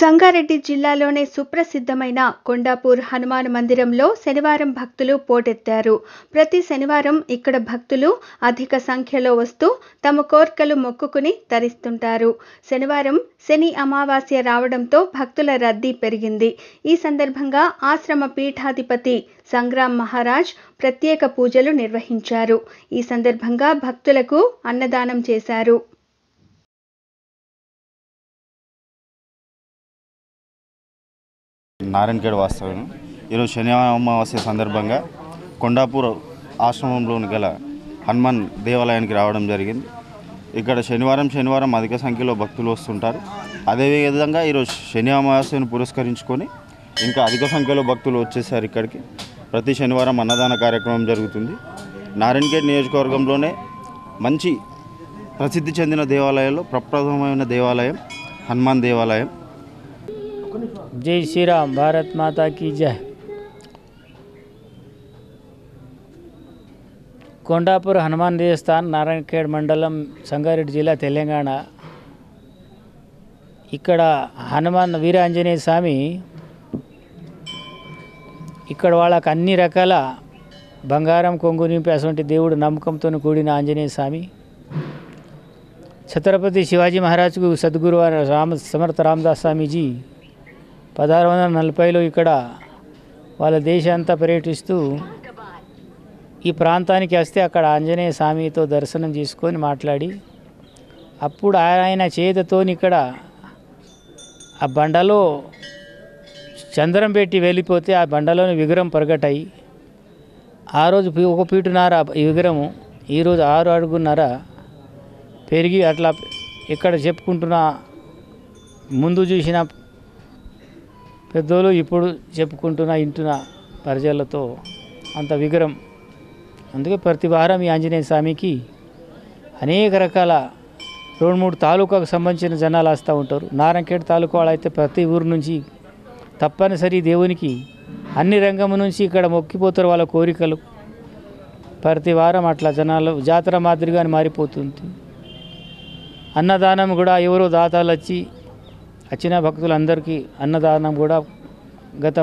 సంగారెడ్డి జిల్లాలోనే సుప్రసిద్ధమైన కొండాపూర్ హనుమాన్ మందిరంలో శనివారం భక్తులు పోటెత్తారు. ప్రతి శనివారం ఇక్కడ భక్తులు అధిక సంఖ్యలో వస్తూ తమ కోర్కెలు మొక్కుకుని తరిస్తుంటారు. శనివారం శని అమావాస్య రావడంతో భక్తుల రద్దీ పెరిగింది. ఈ సందర్భంగా ఆశ్రమ పీఠాధిపతి సంగ్రామ్ మహారాజ్ ప్రత్యేక పూజలు నిర్వహించారు. ఈ సందర్భంగా భక్తులకు అన్నదానం చేశారు. నారాయణఖేడ్ వాస్తవ్యం. ఈరోజు శని అమావాస్య సందర్భంగా కొండాపూర్ ఆశ్రమంలోని గల హనుమాన్ దేవాలయానికి రావడం జరిగింది. ఇక్కడ శనివారం శనివారం అధిక సంఖ్యలో భక్తులు వస్తుంటారు. అదేవిధంగా ఈరోజు శని అమావాస్యను పురస్కరించుకొని ఇంకా అధిక సంఖ్యలో భక్తులు వచ్చేసారు ఇక్కడికి. ప్రతి శనివారం అన్నదాన కార్యక్రమం జరుగుతుంది. నారాయణఖేడ్ నియోజకవర్గంలోనే మంచి ప్రసిద్ధి చెందిన దేవాలయాల్లో ప్రప్రథమైన దేవాలయం హనుమాన్ దేవాలయం. జై శ్రీరామ్ భారత్ మాతాకి జై కొండాపూర్ హనుమాన్ దేవస్థాన్ నారాయణఖేడ్ మండలం సంగారెడ్డి జిల్లా తెలంగాణ। ఇక్కడ హనుమాన్ వీరాంజనేయ స్వామి ఇక్కడ వాళ్ళకు అన్ని రకాల బంగారం కొంగు నింపి అటువంటి దేవుడు నమ్మకంతో కూడిన ఆంజనేయ స్వామి. ఛత్రపతి శివాజీ మహారాజ్కు సద్గురు రామ సమర్థ రామదాస్ స్వామీజీ పదహారు వందల నలభైలో ఇక్కడ వాళ్ళ దేశంతా పర్యటిస్తూ ఈ ప్రాంతానికి వస్తే అక్కడ ఆంజనేయ స్వామితో దర్శనం చేసుకొని మాట్లాడి అప్పుడు ఆయన చేతితో ఇక్కడ ఆ బండలో చంద్రం పెట్టి వెళ్ళిపోతే ఆ బండలోని విగ్రహం పరగటాయి ఆ రోజు ఒక పీటున్నర ఈ విగ్రహము ఈరోజు ఆరు అడుగున్నర పెరిగి అట్లా ఇక్కడ చెప్పుకుంటున్న ముందు చూసిన పెద్దోళ్ళు ఇప్పుడు చెప్పుకుంటున్న ఇంటున్న ప్రజలతో అంత విగ్రహం అందుకే ప్రతి వారం ఈ ఆంజనేయ స్వామికి అనేక రకాల రెండు మూడు తాలూకాకు సంబంధించిన జనాలు వస్తూ ఉంటారు. నారాయణఖేడ్ తాలూకా వాళ్ళు అయితే ప్రతి ఊరు నుంచి తప్పనిసరి దేవునికి అన్ని రంగం నుంచి ఇక్కడ మొక్కిపోతారు వాళ్ళ కోరికలు. ప్రతి వారం అట్లా జనాలు జాతర మాదిరిగానే మారిపోతుంది. అన్నదానం కూడా ఎవరో దాతాలు వచ్చి వచ్చిన భక్తులందరికీ అన్నదానం కూడా గత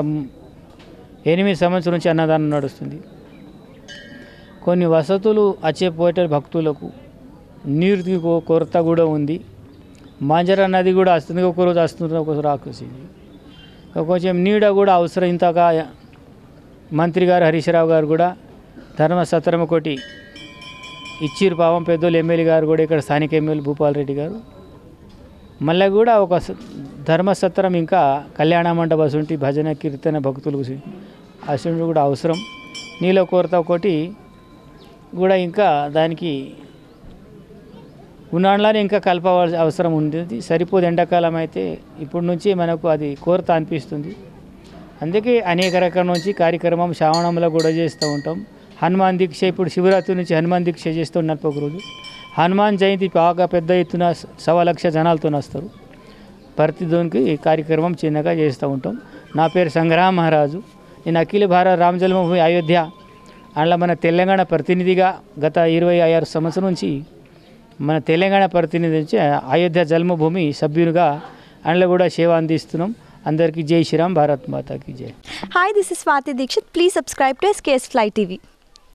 ఎనిమిది సంవత్సరం నుంచి అన్నదానం నడుస్తుంది. కొన్ని వసతులు వచ్చేపోయేట భక్తులకు నీరుకి కో- కొరత కూడా ఉంది. మాంజరా నది కూడా వస్తుంది ఒక రోజు వస్తుంది ఒక రోజు రాకొచ్చింది. కొంచెం నీడ కూడా అవసరం. ఇంతగా మంత్రి గారు హరీశ్రావు గారు కూడా ధర్మసత్రం ఒకటి ఇచ్చిరు పాపం పెద్దోళ్ళు ఎమ్మెల్యే గారు కూడా ఇక్కడ స్థానిక ఎమ్మెల్యే భూపాల్ రెడ్డి గారు మళ్ళీ కూడా ఒక స- ధర్మసత్రం ఇంకా కళ్యాణ మండప అసుంటి భజన కీర్తన భక్తులు సి- అసుంటి కూడా అవసరం. నీళ్ళ కోరత ఒకటి కూడా ఇంకా దానికి ఉన్నాళ్ళని ఇంకా కలపవలసిన అవసరం ఉంటుంది సరిపోదు ఎండాకాలం అయితే ఇప్పటి నుంచి మనకు అది కోరత అనిపిస్తుంది. అందుకే అనేక రకాల నుంచి కార్యక్రమం శ్రావణంలో కూడా చేస్తూ ఉంటాం. హనుమాన్ దీక్ష ఇప్పుడు శివరాత్రి నుంచి హనుమాన్ దీక్ష చేస్తూ ఉన్నారు ఒక రోజు. హనుమాన్ జయంతి బాగా పెద్ద ఎత్తున సవా లక్ష జనాలతో వస్తారు ప్రతిదానికి ఈ కార్యక్రమం చిన్నగా చేస్తూ ఉంటాం. నా పేరు సంగ్రామ్ మహారాజు. నేను అఖిల భారత రామ జన్మభూమి అయోధ్య అందులో మన తెలంగాణ ప్రతినిధిగా గత ఇరవై ఆరు సంవత్సరం నుంచి మన తెలంగాణ ప్రతినిధి నుంచి అయోధ్య జన్మభూమి సభ్యునిగా అందులో కూడా సేవ అందిస్తున్నాం. అందరికీ జై శ్రీరామ్ భారత్ మాతాకి జై. Hi this is Swathi Dixit please subscribe to SKS fly TV